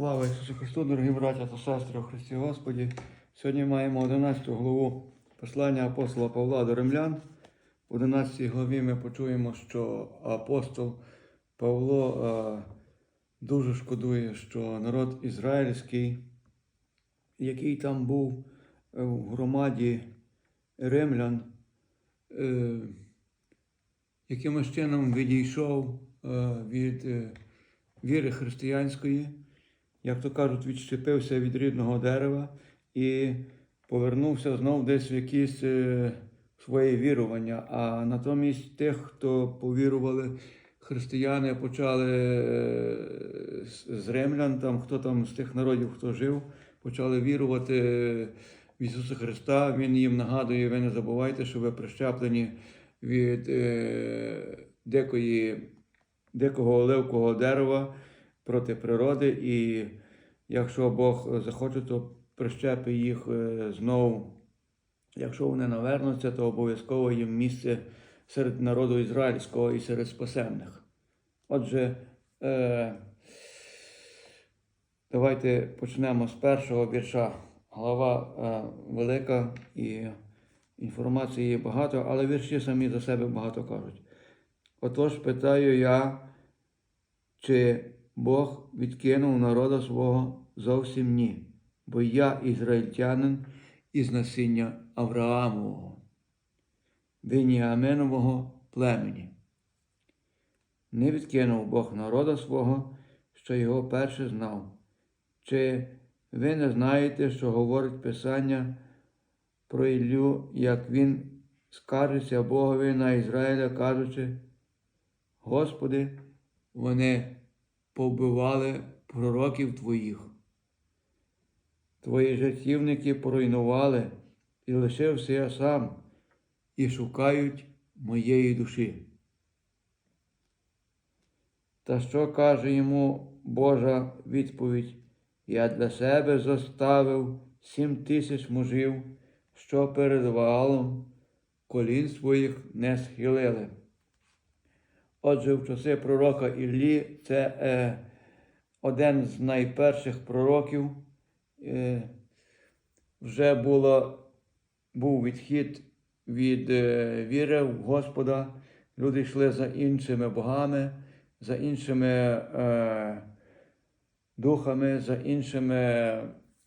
Слава Ісусу Христу, дорогі браття та сестри у Христі Господі. Сьогодні маємо 11 главу послання апостола Павла до римлян. В 11 главі ми почуємо, що апостол Павло е, дуже шкодує, що народ ізраїльський, який там був е, в громаді римлян, е, якимось чином відійшов е, від е, віри християнської, як то кажуть, відщепився від рідного дерева і повернувся знов десь в якісь е, своє вірування. А натомість тих, хто повірували, християни почали е, з- римлян, там, хто там з тих народів, хто жив, почали вірувати в Ісуса Христа. Він їм нагадує, ви не забувайте, що ви прищеплені від е, дикої, дикого оливкового дерева проти природи. І якщо Бог захоче, то прищепи їх е, знову. Якщо вони навернуться, то обов'язково їм місце серед народу ізраїльського і серед спасенних. Отже, е, давайте почнемо з першого вірша. Глава е, велика і інформації багато, але вірші самі за себе багато кажуть. Отож питаю я, чи Бог відкинув народа свого зовсім ні, бо я ізраїльтянин із насіння Авраамового, Веніаминового племені. Не відкинув Бог народа свого, що його перше знав. Чи ви не знаєте, що говорить Писання про Іллю, як він скаржиться Богові на Ізраїля, кажучи, Господи, вони повбивали пророків Твоїх. Твої жертівники поруйнували, і лишився я сам, і шукають моєї душі. Та що каже йому Божа відповідь? Я для себе зоставив сім тисяч мужів, що перед валом колін своїх не схилили. Отже, в часи пророка Іллі це е, один з найперших пророків. Е, вже було, був відхід від е, віри в Господа. Люди йшли за іншими богами, за іншими е, духами, за іншими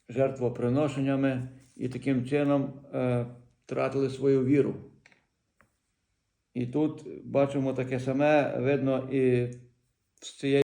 жертвоприношеннями і таким чином е, втратили свою віру. І тут бачимо таке саме, видно і з цієї.